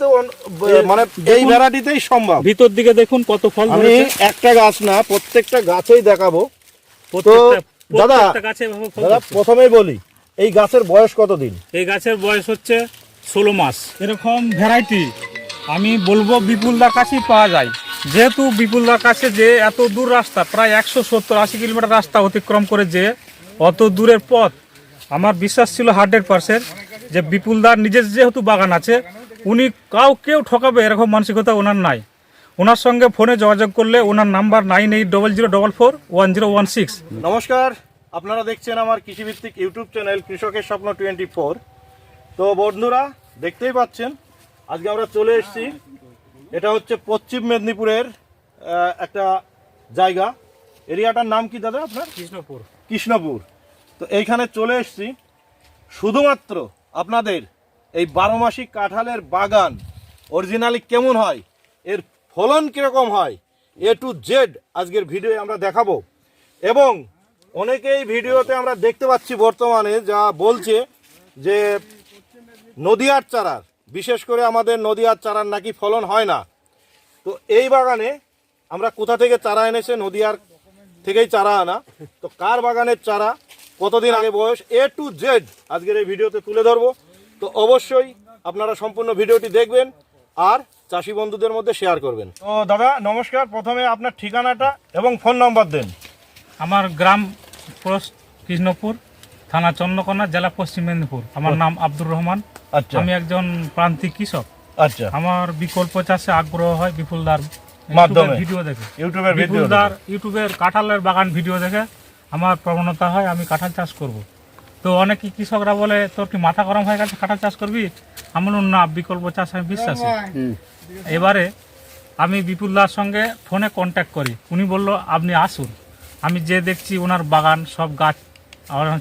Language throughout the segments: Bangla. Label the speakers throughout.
Speaker 1: কিন্তু মানে এই ভ্যারাইটিতেই সম্ভব।
Speaker 2: ভিতর দিকে দেখুন কত ফল
Speaker 1: আমি একটা গাছ না প্রত্যেকটা গাছেই দেখাবো।
Speaker 2: প্রত্যেকটা-
Speaker 1: দাদা,
Speaker 2: গাছে
Speaker 1: দাদা প্রথমেই বলি এই গাছের বয়স কতদিন
Speaker 2: এই গাছের বয়স হচ্ছে ষোলো মাস। এরকম ভ্যারাইটি আমি বলব বিপুলদার কাছেই পাওয়া যায়। যেহেতু বিপুলদার কাছে যে এত দূর রাস্তা প্রায় একশো সত্তর আশি কিলোমিটার রাস্তা অতিক্রম করে যে অত দূরের পথ আমার বিশ্বাস ছিল হান্ড্রেড পার্সেন্ট যে বিপুলদার নিজের যেহেতু বাগান আছে উনি কাউ কেউ ঠকাবে এরকম মানসিকতা ওনার নাই। ওনার সঙ্গে ফোনে যোগাযোগ করলে ওনার number nine eight double zero double four one zero one six.
Speaker 1: নমস্কার আপনারা দেখছেন আমার কৃষিভিত্তিক ইউটিউব চ্যানেল কৃষকের স্বপ্ন টোয়েন্টি ফোর। তো বন্ধুরা দেখতেই পাচ্ছেন আজকে আমরা চলে এসেছি। এটা হচ্ছে পশ্চিম মেদিনীপুরের একটা জায়গা। এরিয়াটার নাম কি দাদা আপনার?
Speaker 2: কৃষ্ণপুর।
Speaker 1: কৃষ্ণপুর। তো এইখানে চলে এসেছি। শুধুমাত্র আপনাদের এই বারো মাসিক কাঁঠালের বাগান অরিজিনালি কেমন হয়? এর ফলন কীরকম হয়? এ টু জেড আজকের ভিডিও আমরা দেখাবো। এবং অনেকেই ভিডিওতে আমরা দেখতে পাচ্ছি বর্তমানে যা বলছে যে নদীয়ার চারার, বিশেষ করে আমাদের নদীয়ার চারার নাকি ফলন হয় না। তো এই বাগানে আমরা কোথা থেকে চারা এনেছে? নদীয়ার থেকেই চারা আনা। তো কার বাগানের চারা? কতদিন আগে বয়স? এ টু জেড আজকের এই ভিডিওতে তুলে ধরবো। তো অবশ্যই আপনারা সম্পূর্ণ ভিডিওটি দেখবেন আর চাষি বন্ধুদের মধ্যে শেয়ার করবেন। তো দাদা নমস্কার। প্রথমে আপনার ঠিকানাটা এবং ফোন নম্বর দেন।
Speaker 2: আমার গ্রাম কৃষ্ণপুর থানা চন্দ্রকোনা জেলা পশ্চিম মেদিনীপুর। আমার নাম আব্দুর রহমান।
Speaker 1: আচ্ছা।
Speaker 2: আমি একজন প্রান্তিক কৃষক।
Speaker 1: আচ্ছা।
Speaker 2: আমার বিকল্প চাষে আগ্রহ হয় বিপুলদার
Speaker 1: মাধ্যমে।
Speaker 2: ভিডিও দেখে।
Speaker 1: ইউটিউবের ভিডিও
Speaker 2: বিপুলদার ইউটিউবের কাঁঠালের বাগান ভিডিও দেখে আমার প্রবণতা হয় আমি কাঁঠাল চাষ করব। তো অনেকে কৃষকরা বলে তোর কি মাথা গরম হয়ে গেছে? কাঁঠাল চাষ করবি? আমি বললাম না বিকল্প চাষ আমি বিশ্বাসী। এবারে আমি বিপুলদার সঙ্গে ফোনে কন্ট্যাক্ট করি। উনি বলল আপনি আসুন। আমি যে দেখছি ওনার বাগান সব গাছ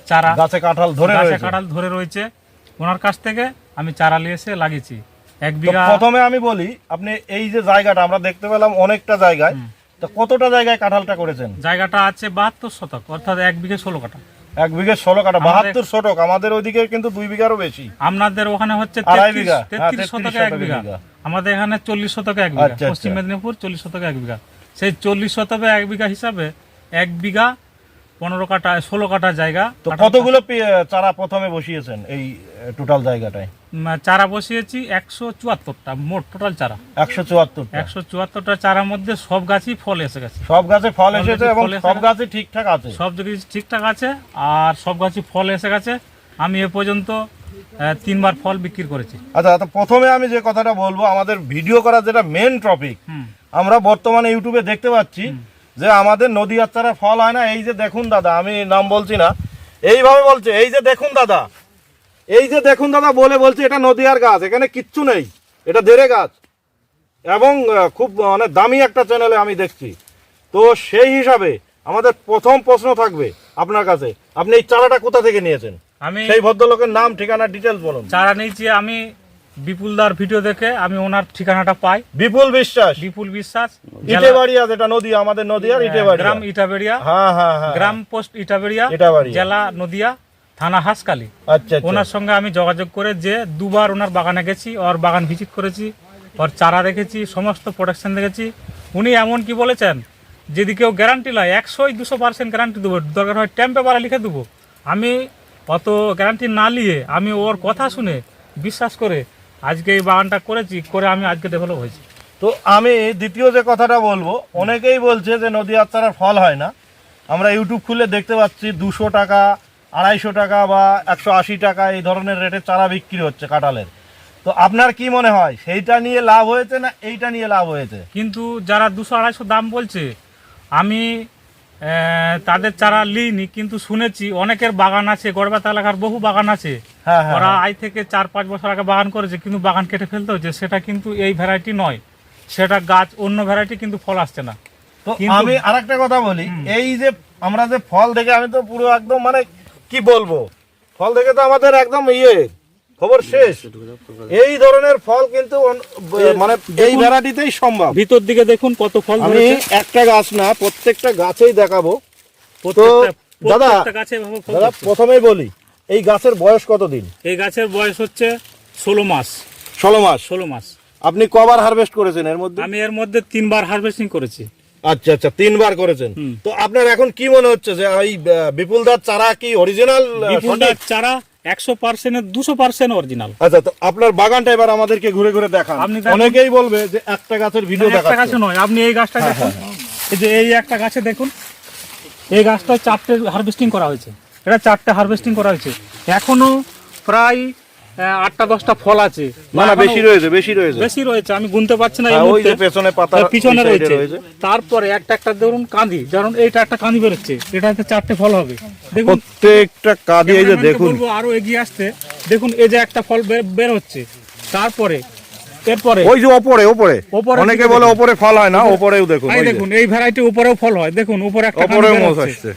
Speaker 2: চারা
Speaker 1: গাছে কাঁঠাল ধরে
Speaker 2: গাছে কাঁঠাল ধরে রয়েছে। ওনার কাছ থেকে আমি চারা নিয়ে এসে লাগিয়েছি। এক বিঘা
Speaker 1: প্রথমে আমি বলি আপনি এই যে জায়গাটা আমরা দেখতে পেলাম অনেকটা জায়গায়। তো কতটা জায়গায় কাঁঠালটা করেছেন?
Speaker 2: জায়গাটা আছে বাহাত্তর শতক অর্থাৎ এক বিঘে ষোলো কাটা
Speaker 1: এক বিঘে ষোলো কাটা বাহাত্তর শতক আমাদের ওইদিকে কিন্তু দুই বিঘারও বেশি।
Speaker 2: আপনাদের ওখানে হচ্ছে
Speaker 1: আড়াই বিঘা, হ্যাঁ,
Speaker 2: তেত্রিশ
Speaker 1: 33
Speaker 2: শতকে এক বিঘা।
Speaker 1: বিঘা।
Speaker 2: আমাদের এখানে চল্লিশ শতকে এক বিঘা।
Speaker 1: আচ্ছা, আচ্ছা।
Speaker 2: পশ্চিম মেদিনীপুর চল্লিশ শতকে এক বিঘা। সেই চল্লিশ শতকে এক বিঘা হিসাবে এক বিঘা পনেরো কাটা ষোলো কাটা জায়গা।
Speaker 1: তো কতগুলো চারা প্রথমে বসিয়েছেন এই টোটাল জায়গাটায়?
Speaker 2: চারা বসিয়েছি একশো চুয়াত্তরটা মোট টোটাল চারা।
Speaker 1: একশো চুয়াত্তর
Speaker 2: একশো চুয়াত্তরটা চারার মধ্যে সব গাছই ফল এসে গেছে।
Speaker 1: সব গাছে ফল এসেছে এবং সব
Speaker 2: গেছে।
Speaker 1: গাছে ঠিকঠাক আছে?
Speaker 2: সব দিকে ঠিকঠাক আছে আর সব গাছই ফল এসে গেছে। আমি এ পর্যন্ত তিনবার ফল বিক্রি করেছি।
Speaker 1: আচ্ছা তো প্রথমে আমি যে কথাটা বলব আমাদের ভিডিও করার যেটা মেন টপিক আমরা বর্তমানে ইউটিউবে দেখতে পাচ্ছি যে আমাদের নদী আচ্ছারা ফল হয় না এই যে দেখুন দাদা আমি নাম বলছি না এইভাবে বলছে এই যে দেখুন দাদা এই যে দেখুন দাদা বলে বলছে এটা নদীয়ার গাছ এখানে কিচ্ছু নেই এটা দেড়ে গাছ। এবং খুব মানে দামি একটা চ্যানেলে আমি দেখছি। তো সেই হিসাবে আমাদের প্রথম প্রশ্ন থাকবে আপনার কাছে আপনি এই চারাটা কোথা থেকে নিয়েছেন?
Speaker 2: আমি
Speaker 1: সেই ভদ্রলোকের নাম ঠিকানা ডিটেলস বলুন।
Speaker 2: চারা নিয়েছি আমি বিপুলদার ভিডিও দেখে আমি ওনার ঠিকানাটা পাই।
Speaker 1: বিপুল বিশ্বাস।
Speaker 2: বিপুল বিশ্বাস।
Speaker 1: ইটে বাড়িয়া যেটা নদী আমাদের নদীয়ার ইটে বাড়িয়া
Speaker 2: গ্রাম ইটাবেড়িয়া।
Speaker 1: হ্যাঁ হ্যাঁ হ্যাঁ।
Speaker 2: গ্রাম পোস্ট ইটাবেড়িয়া
Speaker 1: ইটাবাড়িয়া।
Speaker 2: জেলা নদিয়া থানা হাসকালি।
Speaker 1: আচ্ছা আচ্ছা।
Speaker 2: ওনার সঙ্গে আমি যোগাযোগ করে যে দুবার ওনার বাগানে গেছি ওর বাগান ভিজিট করেছি ওর চারা দেখেছি সমস্ত প্রোডাকশন দেখেছি। উনি এমন কি বলেছেন যদি কেউ গ্যারান্টি লয় একশোই দুশো পার্সেন্ট গ্যারান্টি দেবো দরকার হয় ট্যাম্প পেপারে লিখে দেবো। আমি অত গ্যারান্টি না নিয়ে আমি ওর কথা শুনে বিশ্বাস করে আজকে এই বাগানটা করেছি করে আমি আজকে ডেভেলপ হয়েছি।
Speaker 1: তো আমি দ্বিতীয় যে কথাটা বলব অনেকেই বলছে যে নদী আত্মার ফল হয় না। আমরা ইউটিউব খুলে দেখতে পাচ্ছি দুশো টাকা আড়াইশো টাকা বা একশো আশি টাকা এই ধরনের রেটে চারা বিক্রি হচ্ছে কাঁঠালের। তো আপনার কি মনে হয় সেইটা নিয়ে লাভ হয়েছে না এইটা নিয়ে লাভ হয়েছে?
Speaker 2: কিন্তু যারা দুশো আড়াইশো দাম বলছে আমি তাদের চারা লিইনি কিন্তু শুনেছি অনেকের বাগান আছে গড়বাতা এলাকার বহু বাগান আছে ওরা আজ থেকে চার পাঁচ বছর আগে বাগান করেছে কিন্তু বাগান কেটে ফেলতে হচ্ছে। সেটা কিন্তু এই ভ্যারাইটি নয়। সেটা গাছ অন্য ভ্যারাইটি কিন্তু ফল আসছে না।
Speaker 1: তো আমি আরেকটা কথা বলি। এই যে আমরা যে ফল দেখে আমি তো পুরো একদম মানে কি বলব? ফল দেখে তো আমাদের একদম ইয়ে খবর শেষ। এই ধরনের ফল কিন্তু মানে এই ভ্যারাইটিতেই সম্ভব।
Speaker 2: ভিতর দিকে দেখুন কত ফল
Speaker 1: আমি একটা গাছ না প্রত্যেকটা গাছেই দেখাবো।
Speaker 2: প্রত্যেকটা-
Speaker 1: দাদা, দাদা প্রথমেই বলি এই গাছের বয়স কতদিন?
Speaker 2: এই গাছের বয়স হচ্ছে ষোলো মাস।
Speaker 1: ষোলো মাস?
Speaker 2: ষোলো মাস।
Speaker 1: আপনি কবার হারভেস্ট করেছেন এর মধ্যে?
Speaker 2: আমি এর মধ্যে তিনবার হারভেস্টিং করেছি।
Speaker 1: আচ্ছা আচ্ছা তিনবার করেছেন। তো আপনার এখন কি মনে হচ্ছে যে আহ, বিপুলদার চারা কি অরিজিনাল
Speaker 2: বিপুলদার চারা একশো পার্সেন্টের দুশো পার্সেন্ট অরিজিনাল
Speaker 1: আচ্ছা তো আপনার বাগানটা এবার আমাদেরকে ঘুরে ঘুরে দেখান।
Speaker 2: আপনি।
Speaker 1: অনেকেই বলবে যে একটা গাছের ভিডিও
Speaker 2: একটা গাছে নয় আপনি এই গাছটা দেখুন। এই যে এই একটা গাছে দেখুন এই গাছটা চারটে হারভেস্টিং করা হয়েছে। এটা চারটে হারভেস্টিং করা হয়েছে। এখনও প্রায় আটটা দশটা ফল আছে।
Speaker 1: না না বেশি রয়েছে বেশি রয়েছে।
Speaker 2: বেশি রয়েছে আমি গুনতে পারছি না
Speaker 1: হ্যাঁ, ওই যে পেছনে পাতা
Speaker 2: পিছনে
Speaker 1: side এ
Speaker 2: রয়েছে। তারপরে একটা একটা ধরুন কাঁদি যেমন এইটা একটা কাঁদি বেরোচ্ছে এটাতে চারটে ফল হবে। দেখুন
Speaker 1: প্রত্যেকটা কাঁদি এই যে দেখুন।
Speaker 2: আরও এগিয়ে আসতে দেখুন এই যে একটা ফল বের- হচ্ছে। তারপরে এরপরে
Speaker 1: ওই যে ওপরে ওপরে। অনেকে বলে ওপরে ফল হয় না ওপরেও দেখুন
Speaker 2: এই দেখুন এই ভ্যারাইটি উপরেও ফল হয়। দেখুন উপরে একটা
Speaker 1: ওপরেও আসছে।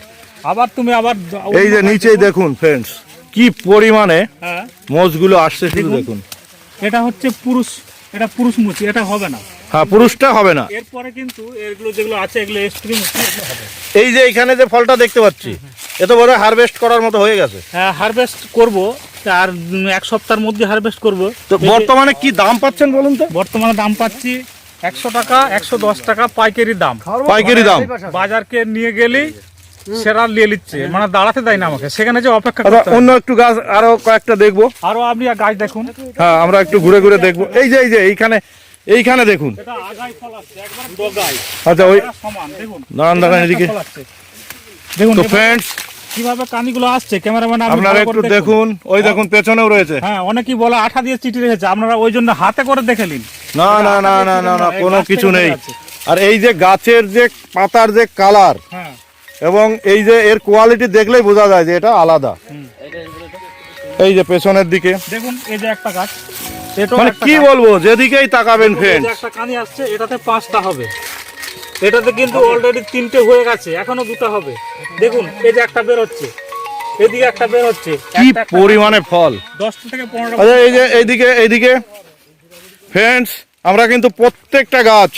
Speaker 2: আবার তুমি আবার
Speaker 1: এই যে নিচেই দেখুন ফ্রেন্ডস কি পরিমাণে
Speaker 2: হ্যাঁ।
Speaker 1: মোষগুলো আসছে শুধু দেখুন
Speaker 2: এটা হচ্ছে পুরুষ এটা পুরুষ মুচি এটা হবে না।
Speaker 1: হ্যাঁ পুরুষটা হবে না।
Speaker 2: এরপরে কিন্তু এগুলো যেগুলো আছে এগুলো এগুলো হবে।
Speaker 1: এই যে এখানে যে ফলটা দেখতে পাচ্ছি এ তো বোধহয় হারভেস্ট করার মতো হয়ে গেছে।
Speaker 2: হ্যাঁ হারভেস্ট করব আর এক সপ্তাহের মধ্যে হারভেস্ট করব।
Speaker 1: তো বর্তমানে কি দাম পাচ্ছেন বলুন তো?
Speaker 2: বর্তমানে দাম পাচ্ছি একশো টাকা একশো দশ টাকা পাইকারি দাম।
Speaker 1: পাইকারি দাম।
Speaker 2: বাজারকে নিয়ে গেলেই সেরা নিয়ে নিচ্ছে। মানে দাঁড়াতে দেয় না আমাকে। সেখানে যে অপেক্ষা
Speaker 1: আচ্ছা। অন্য একটু গাছ আরও কয়েকটা দেখব।
Speaker 2: আরও আপনি গাছ দেখুন।
Speaker 1: হ্যাঁ আমরা একটু ঘুরে ঘুরে দেখব। এই যে এই যে এইখানে এইখানে দেখুন। আচ্ছা ওই
Speaker 2: দেখুন।
Speaker 1: দাঁড়ান দাঁড়ান এদিকে
Speaker 2: দেখুন
Speaker 1: তো ফ্রেন্ডস
Speaker 2: কীভাবে কানিগুলো আসছে ক্যামেরাম্যান
Speaker 1: আপনারা একটু দেখুন। ওই দেখুন পেছনেও রয়েছে।
Speaker 2: হ্যাঁ অনেকেই বলে আঠা দিয়ে চিঠি রেখেছে। আপনারা ওই জন্য হাতে করে দেখে নিন।
Speaker 1: না না না না না না কোনো কিছু নেই। আর এই যে গাছের যে পাতার যে কালার
Speaker 2: হ্যাঁ।
Speaker 1: এবং এই যে এর কোয়ালিটি দেখলেই বোঝা যায় যে এটা আলাদা। এই যে পেছনের দিকে।
Speaker 2: দেখুন এই যে একটা গাছ।
Speaker 1: মানে কি বলব যেদিকেই তাকাবেন ফ্রেন্ড
Speaker 2: একটা কানি আসছে এটাতে পাঁচটা হবে। এটাতে কিন্তু অলরেডি তিনটে হয়ে গেছে এখনও দুটো হবে। দেখুন এই যে একটা বের হচ্ছে। এদিকে একটা বের হচ্ছে।
Speaker 1: কি পরিমাণে ফল।
Speaker 2: দশটা থেকে পনেরো
Speaker 1: আচ্ছা এই যে এইদিকে এইদিকে। ফ্রেন্ডস আমরা কিন্তু প্রত্যেকটা গাছ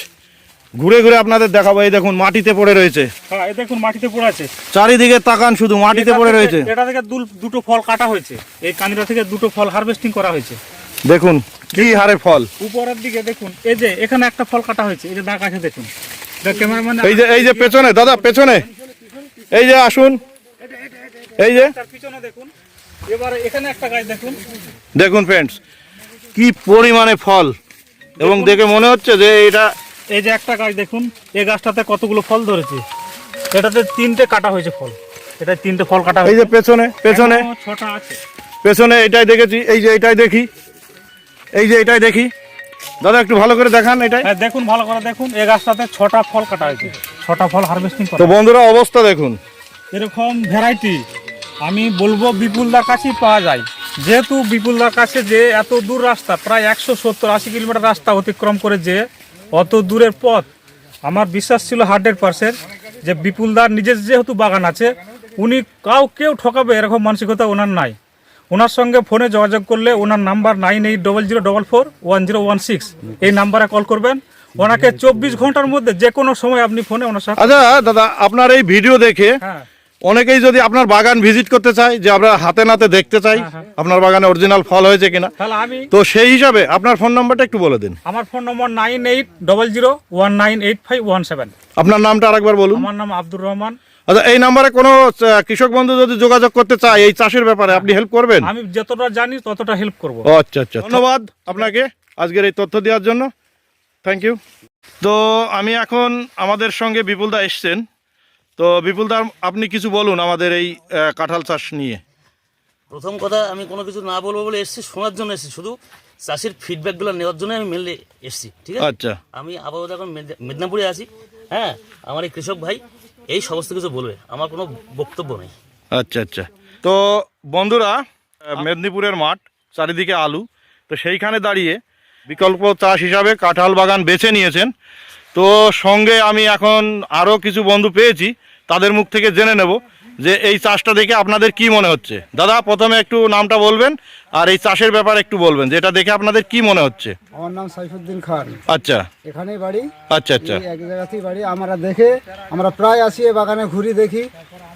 Speaker 1: ঘুরে ঘুরে আপনাদের দেখাবো। এই দেখুন মাটিতে পড়ে রয়েছে।
Speaker 2: হ্যাঁ এই দেখুন মাটিতে পড়ে আছে।
Speaker 1: চারিদিকে তাকান শুধু মাটিতে পড়ে রয়েছে।
Speaker 2: এটা থেকে দুটো ফল কাটা হয়েছে। এই কানিটা থেকে দুটো ফল হারভেস্টিং করা হয়েছে।
Speaker 1: দেখুন কি হারে ফল।
Speaker 2: উপরের দিকে দেখুন এই যে এখানে একটা ফল কাটা হয়েছে। এই যে দাগ আছে দেখুন। ক্যামেরাম্যান
Speaker 1: এই যে এই যে পেছনে দাদা পেছনে। এই যে আসুন। এই যে।
Speaker 2: পিছনে দেখুন। এবারে এখানে একটা গাছ দেখুন।
Speaker 1: দেখুন ফ্রেন্ডস কি পরিমাণে ফল। এবং দেখে মনে হচ্ছে যে এটা
Speaker 2: এই যে একটা গাছ দেখুন এই গাছটাতে কতগুলো ফল ধরেছে? এটাতে তিনটে কাটা হয়েছে ফল। এটা তিনটে ফল কাটা
Speaker 1: এই যে পেছনে পেছনে।
Speaker 2: ছটা আছে।
Speaker 1: পেছনে এটাই দেখেছি এই যে এটাই দেখি। এই যে এটাই দেখি। দাদা একটু ভালো করে দেখান এটাই।
Speaker 2: হ্যাঁ দেখুন ভালো করে দেখুন এই গাছটাতে ছটা ফল কাটা হয়েছে। ছটা ফল হারভেস্টিং
Speaker 1: তো বন্ধুরা অবস্থা দেখুন।
Speaker 2: এরকম ভ্যারাইটি আমি বলব বিপুলদার কাছেই পাওয়া যায়। যেহেতু বিপুলদার কাছে যে এত দূর রাস্তা প্রায় একশো সত্তর আশি কিলোমিটার রাস্তা অতিক্রম করে যে অত দূরের পথ। আমার বিশ্বাস ছিল হান্ড্রেড পার্সেন্ট যে বিপুলদার নিজের যেহেতু বাগান আছে উনি কাউ কেউ ঠকাবে এরকম মানসিকতা ওনার নাই। ওনার সঙ্গে ফোনে যোগাযোগ করলে ওনার number nine eight double zero double four one zero one six এই নাম্বারে কল করবেন। ওনাকে চব্বিশ ঘণ্টার মধ্যে যে কোনো সময় আপনি ফোনে ওনার সাথে
Speaker 1: আচ্ছা দাদা আপনার এই ভিডিও দেখে
Speaker 2: হ্যাঁ।
Speaker 1: অনেকেই যদি আপনার বাগান ভিজিট করতে চায় যে আমরা হাতে নাতে দেখতে চাই
Speaker 2: হ্যাঁ, হ্যাঁ।
Speaker 1: আপনার বাগানে অরিজিনাল ফল হয়েছে কিনা
Speaker 2: তাহলে আমি
Speaker 1: তো সেই হিসাবে আপনার ফোন নাম্বারটা একটু বলে দিন।
Speaker 2: আমার phone number nine eight double zero one nine eight five one seven
Speaker 1: আপনার নামটা আরেকবার বলুন।
Speaker 2: আমার নাম আব্দুর রহমান।
Speaker 1: আচ্ছা এই নাম্বারে কোনো কৃষক বন্ধু যদি যোগাযোগ করতে চায় এই চাষের ব্যাপারে আপনি হেল্প করবেন?
Speaker 2: আমি যতটা জানি ততটা হেল্প করব।
Speaker 1: ও আচ্ছা আচ্ছা ধন্যবাদ আপনাকে আজকের এই তথ্য দেওয়ার জন্য। থ্যাংক ইউ তো আমি এখন আমাদের সঙ্গে বিপুলদা এসছেন। তো বিপুলদা আপনি কিছু বলুন আমাদের এই কাঁঠাল চাষ নিয়ে।
Speaker 3: প্রথম কথা আমি কোনো কিছু না বলব বলে এসেছি শোনার জন্য এসেছি। শুধু চাষির ফিডব্যাকগুলো নেওয়ার জন্য আমি মেনলি এসেছি ঠিক আছে?
Speaker 1: আচ্ছা।
Speaker 3: আমি আপাতত এখন মেদিনীপুরে আছি হ্যাঁ? আমার এই কৃষক ভাই এই সমস্ত কিছু বলবে আমার কোনো বক্তব্য নেই।
Speaker 1: আচ্ছা আচ্ছা। তো বন্ধুরা মেদিনীপুরের মাঠ চারিদিকে আলু। তো সেইখানে দাঁড়িয়ে বিকল্প চাষ হিসাবে কাঁঠাল বাগান বেছে নিয়েছেন। তো সঙ্গে আমি এখন আরও কিছু বন্ধু পেয়েছি তাদের মুখ থেকে জেনে নেব যে এই চাষটা দেখে আপনাদের কি মনে হচ্ছে। দাদা প্রথমে একটু নামটা বলবেন আর এই চাষের ব্যাপারে একটু বলবেন যে এটা দেখে আপনাদের কি মনে হচ্ছে?
Speaker 4: আমার নাম সাইফুদ্দিন খান।
Speaker 1: আচ্ছা।
Speaker 4: এখানেই বাড়ি।
Speaker 1: আচ্ছা আচ্ছা।
Speaker 4: এক জায়গাতেই বাড়ি। আমরা দেখে আমরা প্রায় আসি বাগানে ঘুরি দেখি।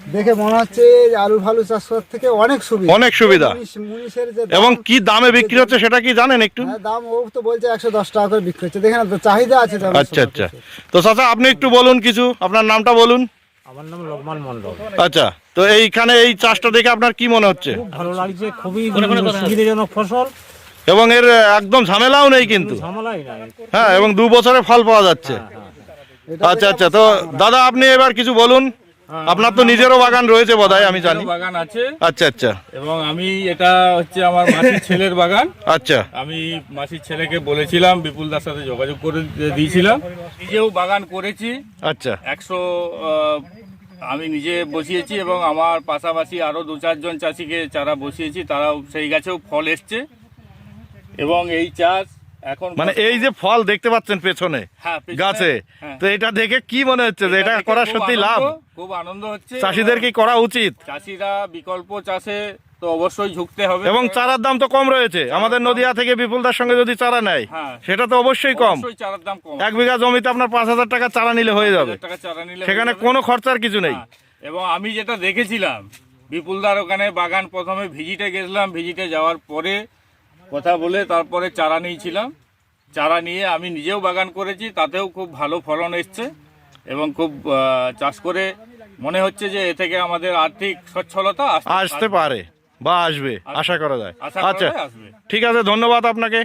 Speaker 4: দেখে মনে হচ্ছে আলু ফালু চাষ করার থেকে অনেক সুবিধা।
Speaker 1: অনেক সুবিধা। এবং কি দামে বিক্রি হচ্ছে সেটা কি জানেন একটু?
Speaker 4: হ্যাঁ, দাম ও তো বলছে একশো দশ টাকা করে বিক্রি হচ্ছে। দেখেন চাহিদা আছে তো
Speaker 1: আচ্ছা আচ্ছা। তো চাচা আপনি একটু বলুন কিছু। আপনার নামটা বলুন।
Speaker 2: আমার নাম লোকমান মন্ডল
Speaker 1: আচ্ছা তো এইখানে এই চাষটা দেখে আপনার কি মনে হচ্ছে?
Speaker 2: ভালো লাগছে খুবই? সুবিধাজনক ফসল।
Speaker 1: এবং এর একদম ঝামেলাও নেই কিন্তু। হ্যাঁ এবং দু বছরে ফল পাওয়া যাচ্ছে। আচ্ছা আচ্ছা। তো দাদা আপনি এবার কিছু বলুন। আপনার তো নিজেরও বাগান রয়েছে বোধহয় আমি জানি।
Speaker 5: বাগান আছে।
Speaker 1: আচ্ছা আচ্ছা।
Speaker 5: এবং আমি এটা হচ্ছে আমার মাসির ছেলের বাগান।
Speaker 1: আচ্ছা।
Speaker 5: আমি মাসির ছেলেকে বলেছিলাম বিপুল দার সাথে যোগাযোগ করে দিয়েছিলাম। নিজেও বাগান করেছি।
Speaker 1: আচ্ছা।
Speaker 5: একশো আমি নিজে বসিয়েছি এবং আমার পাশাপাশি আরও দু চারজন চাষিকে চারা বসিয়েছি তারাও সেই গাছেও ফল এসছে। এবং এই চাষ এখন
Speaker 1: মানে এই যে ফল দেখতে পাচ্ছেন পেছনে
Speaker 5: হ্যাঁ,
Speaker 1: গাছে
Speaker 5: হ্যাঁ।
Speaker 1: তো এটা দেখে কি মনে হচ্ছে যে এটা করা সত্যি লাভ?
Speaker 5: খুব আনন্দ হচ্ছে।
Speaker 1: চাষিদের কি করা উচিত?
Speaker 5: চাষিরা বিকল্প চাষে তো অবশ্যই ঝুঁকতে হবে।
Speaker 1: এবং চারার দাম তো কম রয়েছে। আমাদের নদিয়া থেকে বিপুলদার সঙ্গে যদি চারা নেয়
Speaker 5: হ্যাঁ।
Speaker 1: সেটা তো অবশ্যই কম।
Speaker 5: চারার দাম কম।
Speaker 1: এক বিঘা জমিতে আপনার পাঁচ হাজার টাকা চারা নিলে হয়ে যাবে। সেখানে কোনো খরচার কিছু নেই।
Speaker 5: এবং আমি যেটা দেখেছিলাম বিপুলদার ওখানে বাগান প্রথমে ভিজিটে গেছিলাম। ভিজিটে যাওয়ার পরে কথা বলে তারপরে চারা নিয়েছিলাম। চারা নিয়ে আমি নিজেও বাগান করেছি তাতেও খুব ভালো ফলন এসছে এবং খুব চাষ করে মনে হচ্ছে যে এ থেকে আমাদের আর্থিক সচ্ছলতা আসতে
Speaker 1: পারে বা আসবে আশা করা যায় আচ্ছা
Speaker 5: আসবে।
Speaker 1: ঠিক আছে ধন্যবাদ আপনাকে।